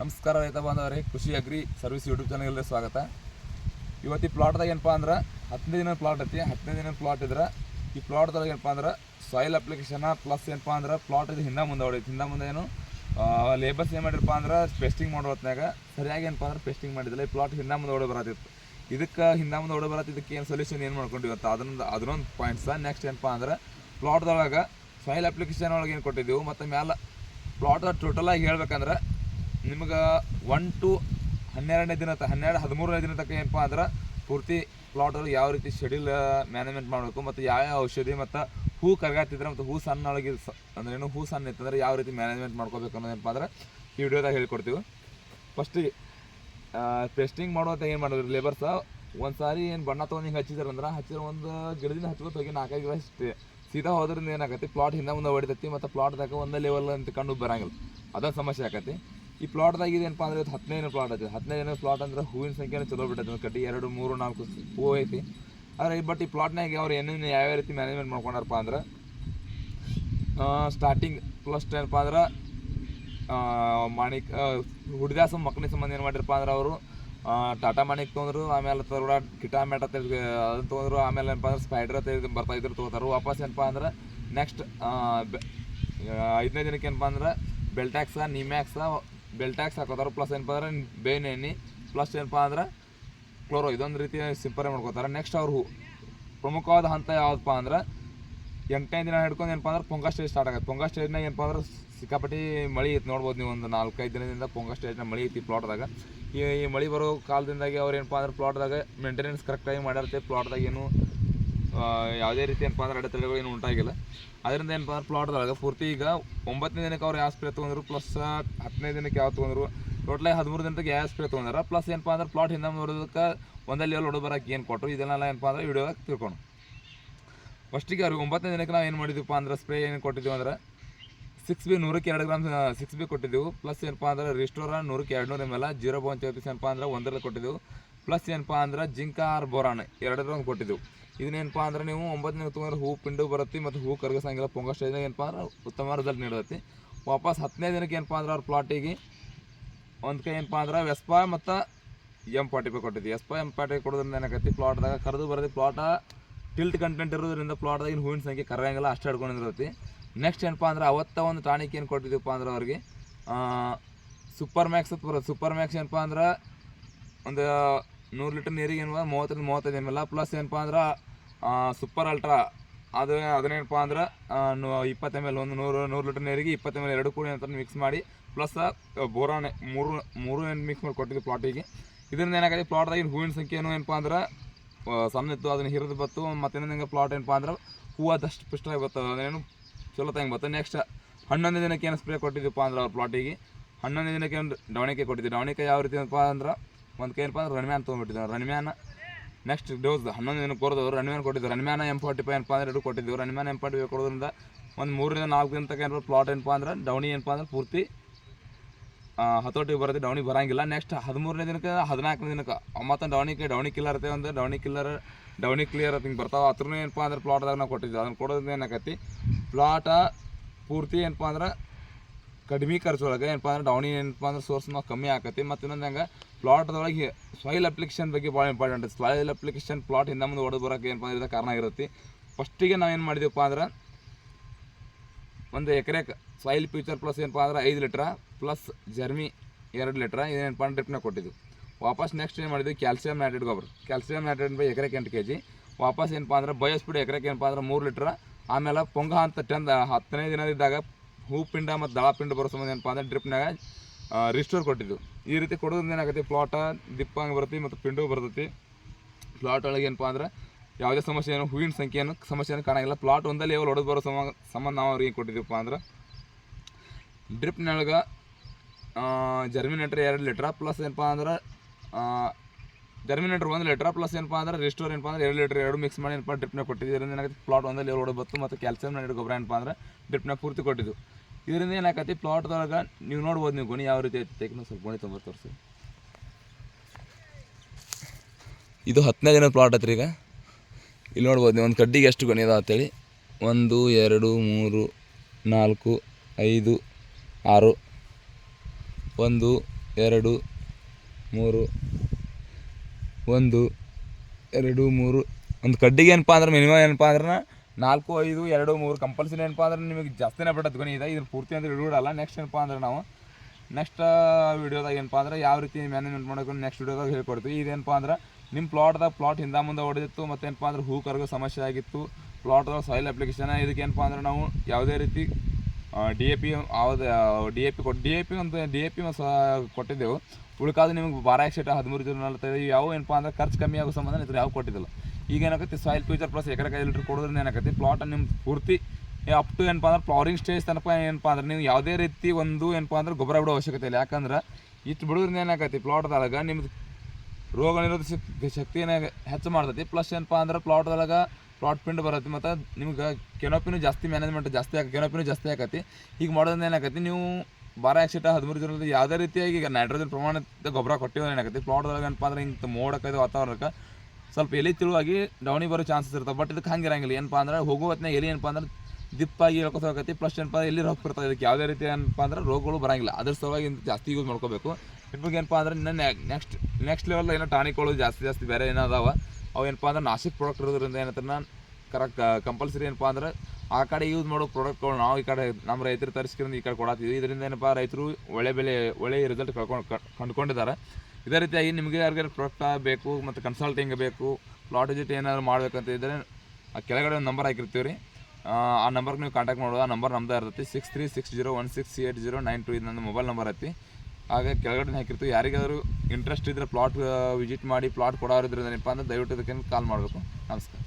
ನಮಸ್ಕಾರ ರೈತ ಬಾಂಧವರೇ, ಕೃಷಿ ಅಗ್ರಿ ಸರ್ವಿಸ್ ಯೂಟ್ಯೂಬ್ ಚಾನಲ್ಗೆ ಸ್ವಾಗತ. ಇವತ್ತು ಈ ಪ್ಲಾಟ್ದಾಗ ಏನಪ್ಪ ಅಂದ್ರೆ, ಹತ್ತನೇ ದಿನ ಪ್ಲಾಟ್ ಐತಿ. ಹತ್ತನೇ ದಿನ ಪ್ಲಾಟ್ ಇದ್ರೆ, ಈ ಪ್ಲಾಟ್ದಾಗ ಏನಪ್ಪ ಅಂದ್ರೆ ಸಾಯಿಲ್ ಅಪ್ಲಿಕೇಶನ ಪ್ಲಸ್ ಏನಪ್ಪ ಅಂದ್ರೆ ಪ್ಲಾಟ್ ಇದು ಹಿಂದೆ ಮುಂದೆ ಹೊಡೈತಿ ಹಿಂದೆ ಮುಂದೆ ಏನು ಲೇಬರ್ಸ್ ಏನು ಮಾಡಿರಪ್ಪ ಅಂದ್ರೆ ಪೆಸ್ಟಿಂಗ್ ಮಾಡೋ ಹೊತ್ನ್ಯಾಗ ಸರಿಯಾಗಿ ಏನಪ್ಪ ಅಂದ್ರೆ ಪೆಸ್ಟಿಂಗ್ ಮಾಡಿದಿಲ್ಲ. ಈ ಪ್ಲಾಟ್ ಹಿಂದೆ ಮುಂದೆ ಹೊಡೆ ಬರತ್ತಿತ್ತು. ಇದಕ್ಕೆ ಹಿಂದೆ ಮುಂದೆ ಹೊಡೆ ಬರತ್ತೆ ಇದಕ್ಕೆ ಏನು ಸೊಲ್ಯೂಷನ್ ಏನು ಮಾಡ್ಕೊಂಡಿವಿ ಅಂತ ಅದನ್ನೊಂದು ಅದನ್ನೊಂದು ಪಾಯಿಂಟ್ಸ ನೆಕ್ಸ್ಟ್ ಏನಪ್ಪ ಅಂದ್ರೆ ಪ್ಲಾಟ್ದೊಳಗೆ ಸಾಯಿಲ್ ಅಪ್ಲಿಕೇಶನ್ ಒಳಗೆ ಏನು ಕೊಟ್ಟಿದ್ದೆವು, ಮತ್ತು ಮ್ಯಾಲೆ ಪ್ಲಾಟ್ದಾಗ ಟೋಟಲಾಗಿ ಹೇಳ್ಬೇಕಂದ್ರೆ ನಿಮ್ಗೆ ಒನ್ ಟು ಹನ್ನೆರಡನೇ ದಿನ ಹನ್ನೆರಡು, ಹದಿಮೂರನೇ ದಿನ ತನಕ ಏನಪ್ಪ ಅಂದ್ರೆ ಪೂರ್ತಿ ಪ್ಲಾಟಲ್ಲಿ ಯಾವ ರೀತಿ ಶೆಡ್ಯೂಲ್ ಮ್ಯಾನೇಜ್ಮೆಂಟ್ ಮಾಡಬೇಕು ಮತ್ತು ಯಾವ ಔಷಧಿ ಮತ್ತು ಹೂ ಕರ್ಗಾತಿದ್ರೆ ಮತ್ತು ಹೂ ಸಣ್ಣ ಒಳಗೆ ಅಂದ್ರೆ ಏನು ಹೂ ಸಣ್ಣ ಇತ್ತಂದ್ರೆ ಯಾವ ರೀತಿ ಮ್ಯಾನೇಜ್ಮೆಂಟ್ ಮಾಡ್ಕೋಬೇಕು ಅನ್ನೋದೇನಪ್ಪ ಅಂದ್ರೆ ಈ ವಿಡಿಯೋದಾಗ ಹೇಳ್ಕೊಡ್ತೀವಿ. ಫಸ್ಟಿಗೆ ಟೆಸ್ಟಿಂಗ್ ಮಾಡುವಂತ ಏನು ಮಾಡಿದ್ರು? ಲೇಬರ್ಸ ಒಂದು ಸಾರಿ ಏನು ಬಣ್ಣ ತೊಗೊಂಡು ಹಿಂಗೆ ಹಚ್ಚಿದಾರಂದ್ರೆ ಹಚ್ಚಿದ್ರೆ ಒಂದು ಗಿಡದಿಂದ ಹಚ್ಕೋತ ಹೋಗಿ ನಾಲ್ಕೈದು ಗಿಡ ಸೀದಾ ಹೋದ್ರಿಂದ ಏನಾಗತ್ತೆ? ಪ್ಲಾಟ್ ಹಿಂದೆ ಮುಂದೆ ಹೊಡಿತೈತಿ ಮತ್ತು ಪ್ಲಾಟ್ದಾಗ ಒಂದೇ ಲೆವೆಲ್ ಅಂತ ಕಂಡು ಬರಂಗಿಲ್ಲ. ಅದೊಂದು ಸಮಸ್ಯೆ ಆಕತಿ. ಈ ಪ್ಲಾಟ್ದಾಗ ಇದೇನಪ್ಪ ಅಂದ್ರೆ ಹದಿನೈದು ಪ್ಲಾಟ್ ಐತಿ. ಹದಿನೈದು ಪ್ಲಾಟ್ ಅಂದ್ರೆ ಹೂವಿನ ಸಂಖ್ಯೆನೇ ಚಲೋ ಬಿಟ್ಟೈತಿ. ಒಂದು ಕಟ್ಟಿ ಎರಡು, ಮೂರು, ನಾಲ್ಕು ಹೂವು ಐತಿ. ಆದರೆ ಬಟ್ ಈ ಪ್ಲಾಟ್ನಾಗ ಅವ್ರು ಏನೇನು ಯಾವ ರೀತಿ ಮ್ಯಾನೇಜ್ಮೆಂಟ್ ಮಾಡ್ಕೊಂಡಾರಪ್ಪ ಅಂದ್ರೆ ಸ್ಟಾರ್ಟಿಂಗ್ ಪ್ಲಸ್ ಏನಪ್ಪ ಅಂದ್ರೆ ಮಾಣಿಕ್ ಹುಡ್ದಾಸ ಮಕ್ಕಳಿಗೆ ಸಂಬಂಧ ಏನು ಮಾಡಿರಪ್ಪ ಅಂದ್ರೆ ಅವರು ಟಾಟಾ ಮಾಣಿಕ್ ತೊಗೊಂಡ್ರು, ಆಮೇಲೆ ತರೋಡ ಕಿಟಾ ಮ್ಯಾಟ್ ಅಂತ ಅದನ್ನು ತೊಗೊಂಡ್ರು. ಆಮೇಲೆ ಏನಪ್ಪ ಅಂದ್ರೆ ಸ್ಪೈಡ್ರ ತೆಗೆದು ಬರ್ತಾ ಇದ್ರು ತೊಗೋತಾರೆ. ವಾಪಸ್ ಏನಪ್ಪ ಅಂದ್ರೆ ನೆಕ್ಸ್ಟ್ ಐದನೇ ದಿನಕ್ಕೆ ಏನಪ್ಪ ಅಂದ್ರೆ ಬೆಲ್ಟ್ಯಾಕ್ಸ ನಿಮ್ಯಾಕ್ಸ ಬೆಲ್ಟ್ಯಾಕ್ಸ್ ಹಾಕೋತಾರೆ ಪ್ಲಸ್ ಏನಪ್ಪ ಅಂದ್ರೆ ಬೇನೆ ಎಣ್ಣೆ ಪ್ಲಸ್ ಏನಪ್ಪ ಅಂದ್ರೆ ಕ್ಲೋರೋ ಇದೊಂದು ರೀತಿ ಸಿಂಪರೆ ಮಾಡ್ಕೋತಾರೆ. ನೆಕ್ಸ್ಟ್ ಅವ್ರು ಪ್ರಮುಖವಾದ ಹಂತ ಯಾವುದಪ್ಪ ಅಂದ್ರೆ, ಎಂಟನೇ ದಿನ ಹಿಡ್ಕೊಂಡು ಏನಪ್ಪ ಅಂದ್ರೆ ಪೊಂಗ ಸ್ಟೇಜ್ ಸ್ಟಾರ್ಟ್ ಆಗುತ್ತೆ. ಪೊಂಗ ಸ್ಟೇಜ್ನಾಗ ಏನಪ್ಪ ಅಂದ್ರೆ ಸಿಕ್ಕಾಪಟ್ಟಿ ಮಳೆ ಇತ್ತು ನೋಡ್ಬೋದು ನೀವು, ಒಂದು ನಾಲ್ಕೈದು ದಿನದಿಂದ ಪೊಂಗ ಸ್ಟೇಜ್ನ ಮಳೆ ಐತಿ ಪ್ಲಾಟ್ದಾಗ ಈ ಮಳೆ ಬರೋ ಕಾಲದಿಂದಾಗಿ ಅವ್ರು ಏನಪ್ಪ ಅಂದ್ರೆ ಪ್ಲಾಟ್ದಾಗ ಮೇಂಟೆನೆನ್ಸ್ ಕರೆಕ್ಟಾಗಿ ಮಾಡಿರ್ತೀವಿ ಪ್ಲಾಟ್ದಾಗ ಏನು ಯಾವುದೇ ರೀತಿ ಏನಪ್ಪ ಅಂದ್ರೆ ಅಡೆತಡೆಗಳು ಏನು ಉಂಟಾಗಿಲ್ಲ. ಅದರಿಂದ ಏನಪ್ಪ ಅಂದ್ರೆ ಪ್ಲಾಟ್ದೊಳಗೆ ಪೂರ್ತಿ ಈಗ ಒಂಬತ್ತನೇ ದಿನಕ್ಕೆ ಅವ್ರು ಯಾವ ಸ್ಪ್ರೇ ತೊಗೊಂಡ್ರು ಪ್ಲಸ್ ಹತ್ತನೇ ದಿನಕ್ಕೆ ಯಾವ ತೊಗೊಂಡ್ರು ಟೋಟಲಾಗಿ ಹದಿಮೂರು ದಿನಕ್ಕೆ ಯಾವ ಸ್ಪ್ರೇ ತೊಗೊಂಡಾರ ಪ್ಲಸ್ ಏನಪ್ಪ ಅಂದ್ರೆ ಪ್ಲಾಟ್ ಹಿಂದೆ ಬರೋದಕ್ಕೆ ಒಂದಲ್ಲಿ ಹೊಡೆ ಬರೋಕೆ ಏನು ಕೊಟ್ಟರು ಇದನ್ನೆಲ್ಲ ಏನಪ್ಪ ಅಂದ್ರೆ ವಿಡಿಯೋದಾಗ ತಿಳ್ಕೊಂಡು ಫಸ್ಟಿಗೆ ಅವ್ರಿಗೆ ಒಂಬತ್ತನೇ ದಿನಕ್ಕೆ ನಾವು ಏನು ಮಾಡಿದ್ವಿಪ್ಪ ಅಂದ್ರೆ ಸ್ಪ್ರೇ ಏನು ಕೊಟ್ಟಿದ್ದೀವಿ ಅಂದ್ರೆ ಸಿಕ್ಸ್ ಬಿ ನೂರಕ್ಕೆ ಎರಡು ಗ್ರಾಮ್ ಸಿಕ್ಸ್ ಬಿ ಕೊಟ್ಟಿದ್ದೆವು ಪ್ಲಸ್ ಏನಪ್ಪ ಅಂದ್ರೆ ರಿಸ್ಟೋರ ನೂರಕ್ಕೆ ಎರಡು ನೂರ ಮೇಲೆ ಜೀರೋ ಪಾಯಿಂಟ್ ಏನಪ್ಪ ಅಂದ್ರೆ ಒಂದರಲ್ಲಿ ಕೊಟ್ಟಿದ್ದೆವು ಪ್ಲಸ್ ಏನಪ್ಪ ಅಂದ್ರೆ ಜಿಂಕ ಆರ್ ಬೋರಾನ್ ಒಂದು ಕೊಟ್ಟಿದ್ದೆವು ಇದನ್ನೇನಪ್ಪ ಅಂದ್ರೆ ನೀವು ಒಂಬತ್ತನೇ ತೊಗೊಂಡ್ರೆ ಹೂ ಪಿಂಡು ಬರುತ್ತೆ ಮತ್ತು ಹೂ ಕರಗಿಸಂಗಿಲ್ಲ, ಪೊಂಗ ಸ್ಟೇಜ್ನಾಗ ಏನಪ್ಪ ಅಂದ್ರೆ ಉತ್ತಮ ರಿಸಲ್ಟ್ ನೀಡತ್ತೆ. ವಾಪಸ್ ಹತ್ತನೇ ದಿನಕ್ಕೆ ಏನಪ್ಪ ಅಂದ್ರೆ ಅವ್ರ ಪ್ಲಾಟಿಗೆ ಒಂದು ಕೈ ಏನಪ್ಪ ಅಂದ್ರೆ ವೆಸ್ಪ ಮತ್ತು ಎಂ ಫಾರ್ಟಿ ಪೇ ಕೊಟ್ಟಿದ್ವಿ. ಎಸ್ಪ ಎಂ ಫಾರ್ಟಿ ಕೊಡೋದ್ರಿಂದ ಏನಾಗತ್ತೆ ಪ್ಲಾಟ್ದಾಗ ಕರೆದು ಬರೋದು ಪ್ಲಾಟ ಟಿಲ್ಟ್ ಕಂಟೆಂಟ್ ಇರೋದ್ರಿಂದ ಪ್ಲಾಟ್ದಾಗ ಇನ್ನು ಹೂವಿನ ಸಂಖ್ಯೆ ಕರೆಯಂಗಿಲ್ಲ ಅಷ್ಟು ಹಿಡ್ಕೊಂಡಿರ್ತೈತಿ. ನೆಕ್ಸ್ಟ್ ಏನಪ್ಪ ಅಂದ್ರೆ ಅವತ್ತ ಒಂದು ಟಾನಿಕ್ ಏನು ಕೊಟ್ಟಿದ್ದೀವಪ್ಪ ಅಂದ್ರೆ ಅವ್ರಿಗೆ ಸೂಪರ್ ಮ್ಯಾಕ್ಸ್ ಬರೋದು ಸೂಪರ್ ಮ್ಯಾಕ್ಸ್ ಏನಪ್ಪ ಅಂದ್ರೆ ಒಂದು ನೂರು ಲೀಟರ್ ನೀರಿಗೆ ಏನು ಮೂವತ್ತರಿಂದ ಮೂವತ್ತೈದು ಎಂ ಎಲ್ ಪ್ಲಸ್ ಏನಪ್ಪ ಅಂದ್ರೆ ಸೂಪರ್ ಅಲ್ಟ್ರಾ ಅದು ಅದನ್ನೇನಪ್ಪ ಅಂದ್ರೆ ಇಪ್ಪತ್ತು ಎಂ ಎಲ್ ಒಂದು ನೂರು ನೂರು ಲೀಟರ್ ನೀರಿಗೆ ಇಪ್ಪತ್ತು ಎಂ ಎಲ್ ಎರಡು ಕೂಡ ಅಂತ ಮಿಕ್ಸ್ ಮಾಡಿ ಪ್ಲಸ್ ಬೋರಾನೆ, ಮೂರು ಮೂರು ಏನು ಮಿಕ್ಸ್ ಮಾಡಿ ಕೊಟ್ಟಿದ್ವಿ ಪ್ಲಾಟಿಗೆ ಇದರಿಂದ ಏನಾಗೈತಿ ಪ್ಲಾಟ್ದಾಗಿನ ಹೂವಿನ ಸಂಖ್ಯೆನೂ ಏನಪ್ಪ ಅಂದ್ರೆ ಸಣ್ಣ ಇತ್ತು, ಅದನ್ನ ಹಿರಿದು ಬತ್ತು ಮತ್ತೆ ಇನ್ನೊಂದು ಪ್ಲಾಟ್ ಏನಪ್ಪ ಅಂದ್ರೆ, ಹೂವು ಅದಷ್ಟು ಪುಷ್ಟವಾಗಿ ಬರ್ತದೆ, ಅದೇನು ಚಲೋ ತಂಗೆ ಬರ್ತದೆ. ನೆಕ್ಸ್ಟ್ ಹನ್ನೊಂದನೇ ದಿನಕ್ಕೆ ಏನು ಸ್ಪ್ರೇ ಕೊಟ್ಟಿದ್ದೀವಪ್ಪ ಅಂದ್ರೆ ಅವ್ರ ಪ್ಲಾಟಿಗೆ ಹನ್ನೊಂದನೇ ದಿನಕ್ಕೆ ಒಂದು ಡವಣಿಕೆ ಕೊಟ್ಟಿದ್ದೆ ಡವಣಿಕೆ ಯಾವ ರೀತಿ ಏನಪ್ಪ ಅಂದ್ರೆ ಒಂದು ಏನಪ್ಪ ಅಂದ್ರೆ ರಣಮ್ಯಾನ್ ತೊಗೊಂಡ್ಬಿಟ್ಟಿದ್ದೆ. ರಣ್ಮ್ಯಾನ ನೆಕ್ಸ್ಟ್ ಡೋಸ್ ಹನ್ನೊಂದು ದಿನಕ್ಕೆ ಕೊಡೋದು ರಣಮ್ಯಾನ್ ಕೊಟ್ಟಿದ್ದು. ರಣ್ಮ್ಯಾನ ಎಂ ಫಾರ್ಟಿ ಫೈವ್ ಏನಪ್ಪ ಅಂದ್ರೆ ಎರಡು ಕೊಟ್ಟಿದ್ದೆವು. ರಣ್ಮ್ಯಾನ ಎಂ ಫಾರ್ಟಿ ಫೈವ್ ಕೊಡೋದ್ರಿಂದ ಒಂದು ಮೂರರಿಂದ ನಾಲ್ಕು ದಿನ ತನಕ ಏನಪ್ಪ ಪ್ಲಾಟ್ ಏನಪ್ಪ ಅಂದ್ರೆ ಡೌನಿ ಏನಪ್ಪ ಅಂದ್ರೆ ಪೂರ್ತಿ ಹತೋಟಿಗೆ ಹತೋಟಿ ಬರುತ್ತೆ ಡೌನಿ ಬರಂಗಿಲ್ಲ. ನೆಕ್ಸ್ಟ್ ಹದಿಮೂರನೇ ದಿನಕ್ಕೆ ಹದಿನಾಲ್ಕನೇ ದಿನಕ್ಕೆ ಮತ್ತು ಡೌನಿಗೆ ಡೌನಿ ಕಿಲ್ಲರ್ ಇರ್ತೇವೆ ಅಂದ್ರೆ ಡೌನಿ ಕಿಲ್ಲರ್ ಡೌನಿ ಕ್ಲಿಯರ್ ಹಿಂಗೆ ಬರ್ತಾವೆ. ಅದ್ರೂ ಏನಪ್ಪ ಅಂದ್ರೆ ಪ್ಲಾಟ್ದಾಗ ನಾವು ಕೊಟ್ಟಿದ್ವಿ ಅದನ್ನ ಕೊಡೋದ್ರಿಂದ ಏನಾಕತಿ ಪ್ಲಾಟ ಪೂರ್ತಿ ಏನಪ್ಪ ಅಂದ್ರೆ ಕಡಿಮೆ ಖರ್ಚೊಳಗೆ ಏನಪ್ಪ ಅಂದ್ರೆ ಡೌನಿ ಏನಪ್ಪ ಅಂದ್ರೆ ಸೋರ್ಸ್ ನಾವು ಕಮ್ಮಿ ಆಕತಿ. ಮತ್ತು ಇನ್ನೊಂದು ಹೆಂಗೆ ಪ್ಲಾಟ್ದೊಳಗೆ ಸಾಯಿಲ್ ಅಪ್ಲಿಕೇಶನ್ ಬಗ್ಗೆ ಭಾಳ ಇಂಪಾರ್ಟೆಂಟ್ ಸಾಯಿಲ್ ಅಪ್ಲಿಕೇಶನ್ ಪ್ಲಾಟ್ ಹಿಂದೆ ಮುಂದೆ ಹೊಡೆದು ಬರೋಕೆ ಏನಪ್ಪ ಅಂದ್ರೆ ಕಾರಣ ಆಗಿರುತ್ತೆ. ಫಸ್ಟಿಗೆ ನಾವು ಏನು ಮಾಡಿದೀವಪ್ಪ ಅಂದ್ರೆ, ಒಂದು ಎಕರೆಗೆ ಸಾಯಿಲ್ ಫ್ಯೂಚರ್ ಪ್ಲಸ್ ಏನಪ್ಪ ಅಂದ್ರೆ ಐದು ಲೀಟ್ರ ಪ್ಲಸ್ ಜರ್ಮಿ ಎರಡು ಲೀಟ್ರ ಇದೇನಪ್ಪ ಅಂದ್ರೆ ಡ್ರಿಪ್ನ ಕೊಟ್ಟಿದ್ದು ವಾಪಸ್ ನೆಕ್ಸ್ಟ್ ಏನು ಮಾಡಿದ್ವಿ? ಕ್ಯಾಲ್ಸಿಯಂ ನೈಟ್ರೇಟ್ ಗೊಬ್ಬರ. ಕ್ಯಾಲ್ಸಿಯಂ ನೈಟ್ರೇಟ್ ಬೈ ಎಕರೆಗೆ ಎಂಟು ಕೆ ಜಿ ವಾಪಸ್ ಏನಪ್ಪ ಅಂದ್ರೆ ಬಯೋಸ್ಪೀಡ್ ಎಕರೆಗೆ ಏನಪ್ಪ ಅಂದ್ರೆ ಮೂರು ಲೀಟ್ರ ಆಮೇಲೆ ಪೊಂಗ ಅಂತ ಟೆನ್ ಹತ್ತನೇ ದಿನದಿದ್ದಾಗ ಹೂ ಪಿಂಡ ಮತ್ತು ದಳ ಪಿಂಡ ಬರೋ ಸಂಬಂಧ ಏನಪ್ಪ ಅಂದ್ರೆ ಡ್ರಿಪ್ನಾಗ ರಿಸ್ಟೋರ್ ಕೊಟ್ಟಿದ್ದು. ಈ ರೀತಿ ಕೊಡೋದ್ರಿಂದ ಏನಾಗುತ್ತೆ ಪ್ಲಾಟ ದಿಪ್ಪ ಹಂಗೆ ಬರ್ತೈತಿ ಮತ್ತು ಪಿಂಡು ಬರ್ತೈತಿ. ಪ್ಲಾಟ್ ಒಳಗೆ ಏನಪ್ಪ ಅಂದ್ರೆ ಯಾವುದೇ ಸಮಸ್ಯೆ ಏನು, ಹೂವಿನ ಸಂಖ್ಯೆಯನ್ನು, ಸಮಸ್ಯೆಯನ್ನು ಕಾಣಂಗಿಲ್ಲ. ಪ್ಲಾಟ್ ಒಂದೇ ಲೆವೆಲ್ ಹೊಡೆದು ಬರೋ ಸಂಬಂಧ ನಾವು ಅವ್ರಿಗೆ ಕೊಟ್ಟಿದ್ದೀವಪ್ಪ ಅಂದ್ರೆ ಡ್ರಿಪ್ನೊಳಗೆ ಜರ್ಮಿನೇಟರ್ ಎರಡು ಲೀಟ್ರ ಪ್ಲಸ್ ಏನಪ್ಪ ಅಂದ್ರೆ ಜರ್ಮಿನೇಟರ್ ಒಂದು ಲೀಟರ್ ಪ್ಲಸ್ ಏನಪ್ಪ ಅಂದ್ರೆ ರಿಸ್ಟೋರ್ ಏನಪ್ಪ ಅಂದ್ರೆ ಎರಡು ಲೀಟರ್ ಎರಡು ಮಿಕ್ಸ್ ಮಾಡಿ ಏನಪ್ಪ ಡ್ರಿಪ್ನ ಕೊಟ್ಟಿದ್ದು ಇದರಿಂದ ಏನಾಗುತ್ತೆ? ಪ್ಲಾಟ್ ಒಂದೇ ಎರಡು ಬತ್ತು ಮತ್ತು ಕ್ಯಾಲ್ಸಿಯಂ ನೈಟ್ರೇಟ್ ಗೊಬ್ಬರ ಏನಪ್ಪ ಅಂದ್ರೆ ಡ್ರಿಪ್ನ ಪೂರ್ತಿ ಕೊಟ್ಟಿದ್ದು. ಇದರಿಂದ ಏನಾಕತಿ ಪ್ಲಾಟ್ದೊಳಗೆ ನೀವು ನೋಡ್ಬೋದು, ನೀವು ಗುಣಿ ಯಾವ ರೀತಿ ಐತಿ ತೆಗೆದು ಸ್ವಲ್ಪ ಗುಣಿ ತೊಂಬತ್ತು ತೋರಿಸಿ. ಇದು ಹತ್ತನೇ ದಿನ ಪ್ಲಾಟ್ ಐತ್ರಿ ಈಗ. ಇಲ್ಲಿ ನೋಡ್ಬೋದು, ನೀವು ಒಂದು ಕಡ್ಡಿಗೆ ಎಷ್ಟು ಗೊನೆ ಇದೆ ಅಂತೇಳಿ. ಒಂದು, ಎರಡು, ಮೂರು, ನಾಲ್ಕು, ಐದು, ಆರು. ಒಂದು, ಎರಡು, ಮೂರು ಒಂದು, ಎರಡು, ಮೂರು. ಒಂದು ಕಡ್ಡಿಗೆ ಏನಪ್ಪ ಅಂದ್ರೆ ಮಿನಿಮಮ್ ಏನಪ್ಪ ಅಂದ್ರೆ ನಾಲ್ಕು, ಐದು, ಎರಡು, ಮೂರು. ಕಂಪಲ್ಸರಿ ಏನಪ್ಪ ಅಂದ್ರೆ ನಿಮಗೆ ಜಾಸ್ತಿನೇ ಬಿಡತ್ತೆ ಗೊನಿ ಇದೆ ಇದ್ರ ಪೂರ್ತಿ ಅಂದ್ರೆ ಇಡೋಲ್ಲ ನೆಕ್ಸ್ಟ್ ಏನಪ್ಪ ಅಂದ್ರೆ ನಾವು ನೆಕ್ಸ್ಟ್ ವೀಡಿಯೋದಾಗ ಏನಪ್ಪ ಅಂದ್ರೆ ಯಾವ ರೀತಿ ಮ್ಯಾನೇಜ್ಮೆಂಟ್ ಮಾಡೋಕೆ ನೆಕ್ಸ್ಟ್ ವೀಡಿಯೋದಾಗ ಹೇಳ್ಕೊಡ್ತೀವಿ. ಇದೇನಪ್ಪ ಅಂದ್ರೆ ನಿಮ್ಮ ಪ್ಲಾಟ್ದಾಗ ಪ್ಲಾಟ್ ಹಿಂದೆ ಮುಂದೆ ಹೊಡೆದಿತ್ತು ಮತ್ತೇನಪ್ಪ ಅಂದ್ರೆ ಹೂ ಕರಗೋ ಸಮಸ್ಯೆ ಆಗಿತ್ತು. ಪ್ಲಾಟ್ದಾಗ ಸಾಯಿಲ್ ಅಪ್ಲಿಕೇಶನ್ ಇದಕ್ಕೆ ಏನಪ್ಪ ಅಂದ್ರೆ ನಾವು ಯಾವುದೇ ರೀತಿ ಡಿ ಎ ಪಿ ಯಾವ್ದು ಡಿ ಎ ಪಿ ಕೊಟ್ಟು ಡಿ ಎ ಪಿ ಅಂತ ಡಿ ಎ ಪಿ ಕೊಟ್ಟಿದ್ದೆವು. ಉಳ್ಕಾದ ನಿಮಗೆ ಬಾರ ಶೀಟ ಹದಿಮೂರು ಜೀರೋ ನಲ್ವತ್ತೈದು ಯಾವ ಏನಪ್ಪ ಅಂದ್ರೆ ಖರ್ಚು ಕಮ್ಮಿ ಆಗೋ ಸಂಬಂಧ ಇದ್ರ ಯಾವ ಕೊಟ್ಟಿದ್ದಿಲ್ಲ. ಈಗ ಏನಾಗುತ್ತೆ ಸಾಯಿಲ್ ಫ್ಯೂಚರ್ ಪ್ಲಸ್ ಎಕರೆ ಕೈ ಲೀಟ್ರ್ ಕೊಡೋದ್ರೆ ಏನಾಗುತ್ತೆ ಪ್ಲಾಟ್ ನಿಮ್ಮ ಪೂರ್ತಿ ಅಪ್ ಟು ಏನಪ್ಪ ಅಂದ್ರೆ ಫ್ಲವರಿಂಗ್ ಸ್ಟೇಜ್ ತನಕ ಏನಪ್ಪ ಅಂದ್ರೆ ನೀವು ಯಾವುದೇ ರೀತಿ ಒಂದು ಏನಪ್ಪ ಅಂದ್ರೆ ಗೊಬ್ಬರ ಬಿಡೋ ಅವಶ್ಯಕತೆ ಇಲ್ಲ. ಯಾಕಂದ್ರೆ ಇಷ್ಟು ಬಿಡೋದ್ರಿಂದ ಏನಾಗತ್ತೆ ಪ್ಲಾಟ್ದಾಗ ನಿಮ್ದು ರೋಗ ನಿರೋಧಕ ಶಕ್ತಿ ಶಕ್ತಿಯನ್ನು ಹೆಚ್ಚು ಮಾಡ್ತೈತಿ. ಪ್ಲಸ್ ಏನಪ್ಪ ಅಂದ್ರೆ ಪ್ಲಾಟ್ದೊಳಗೆ ಪ್ಲಾಟ್ ಪಿಂಡ್ ಬರುತ್ತೆ. ಮತ್ತು ನಿಮ್ಗೆ ಕೆನೋಪಿನೂ ಜಾಸ್ತಿ ಮ್ಯಾನೇಜ್ಮೆಂಟ್ ಜಾಸ್ತಿ ಆಗ ಕೆನೋಪಿನೂ ಜಾಸ್ತಿ ಆಕತಿ. ಈಗ ಮಾಡೋದ್ರಿಂದ ಏನಾಗತ್ತೆ ನೀವು ಬಾರ ಆಕ್ಸಿಟ ಹದಿಮೂರು ಜನ ಯಾವುದೇ ರೀತಿಯಾಗಿ ಈಗ ನೈಟ್ರೋಜನ್ ಪ್ರಮಾಣದ ಗೊಬ್ಬರ ಕೊಟ್ಟಿದ್ರೆ ಏನಾಗತ್ತೆ ಪ್ಲಾಟ್ದೊಳಗೆ ಏನಪ್ಪ ಅಂದ್ರೆ ಹಿಂಗೆ ಮೋಡಕ್ಕೆ ವಾತಾವರಣಕ್ಕೆ ಸ್ವಲ್ಪ ಎಲೆ ತಿಳುವಾಗಿ ಡೌನಿ ಬರೋ ಚಾನ್ಸಸ್ ಇರ್ತವೆ. ಬಟ್ ಇದಕ್ಕೆ ಹಂಗಿರಂಗಿಲ್ಲ. ಏನಪ್ಪ ಅಂದ್ರೆ ಹೋಗುವ ಹೊತ್ತಿನಾಗ ಎಲೆ ಏನಪ್ಪ ಅಂದ್ರೆ ದಿಪ್ಪಾಗಿ ಹೇಳ್ಕೊತ ಹೋಗತಿ ಪ್ಲಸ್ ಏನಪ್ಪ ಎಲ್ಲಿ ರೋಗ ಬರ್ತದೆ ಇದಕ್ಕೆ ಯಾವುದೇ ರೀತಿ ಏನಪ್ಪ ಅಂದ್ರೆ ರೋಗಗಳು ಬರಂಗಿಲ್ಲ. ಅದ್ರ ಸಲುವಾಗಿ ಜಾಸ್ತಿ ಯೂಸ್ ಮಾಡ್ಕೋಬೇಕು. ಇದ್ರ ಬಗ್ಗೆ ಏನಪ್ಪ ಅಂದ್ರೆ ಇನ್ನೂ ನೆಕ್ಸ್ಟ್ ನೆಕ್ಸ್ಟ್ ಲೆವೆಲ್ ಏನೋ ಟಾನಿಕ್ಗಳು ಜಾಸ್ತಿ ಜಾಸ್ತಿ ಬೇರೆ ಏನೋ ಅವು ಏನಪ್ಪ ಅಂದ್ರೆ ನಾಸಿಕ್ ಪ್ರಾಡಕ್ಟ್ ಇರೋದ್ರಿಂದ ಏನಂತ ನಾನು ಕರೆಕ್ಟ್ ಕಂಪಲ್ಸರಿ ಏನಪ್ಪ ಅಂದ್ರೆ ಆ ಕಡೆ ಯೂಸ್ ಮಾಡೋ ಪ್ರಾಡಕ್ಟ್ಗಳು ನಾವು ಈ ಕಡೆ ನಮ್ಮ ರೈತರು ತರಿಸ್ಕೊಂಡು ಈ ಕಡೆ ಕೊಡತ್ತೀವಿ ಇದರಿಂದ ಏನಪ್ಪ ರೈತರು ಒಳ್ಳೆ ಬೆಲೆ, ಒಳ್ಳೆ ರಿಸಲ್ಟ್ ಕಳ್ಕೊಂಡು ಕಂಡುಕೊಂಡಿದ್ದಾರೆ. ಇದೇ ರೀತಿಯಾಗಿ ನಿಮಗೆ ಯಾರಿಗಾರು ಪ್ರಾಡಕ್ಟ್ ಬೇಕು ಮತ್ತು ಕನ್ಸಲ್ಟಿಂಗ್ ಬೇಕು ಪ್ಲಾಟ್ ವಿಸಿಟ್ ಏನಾದ್ರು ಮಾಡಬೇಕಂತ ಇದ್ದರೆ ಆ ಕೆಳಗಡೆ ಒಂದು ನಂಬರ್ ಹಾಕಿರ್ತೀವಿ ರೀ ಆ ನಂಬರ್ಗೆ ನೀವು ಕಾಂಟ್ಯಾಕ್ಟ್ ಮಾಡೋದು ಆ ನಂಬರ್ ನಮ್ದೇ ಇರ್ತೈತಿ six three six zero one six eight zero nine two ಇದು ನನ್ನ ಮೊಬೈಲ್ ನಂಬರ್ ಐತಿ. ಹಾಗೆ ಕೆಳಗಡೆ ಹಾಕಿರ್ತೀವಿ. ಯಾರಿಗಾದರೂ ಇಂಟ್ರೆಸ್ಟ್ ಇದ್ದರೆ ಪ್ಲಾಟ್ ವಿಸಿಟ್ ಮಾಡಿ ಪ್ಲಾಟ್ ಕೊಡೋರಿದ್ರೆ ಏನಪ್ಪ ಅಂದ್ರೆ ದಯವಿಟ್ಟು ಅದಕ್ಕೆ ಕಾಲ್ ಮಾಡಬೇಕು. ನಮಸ್ಕಾರ.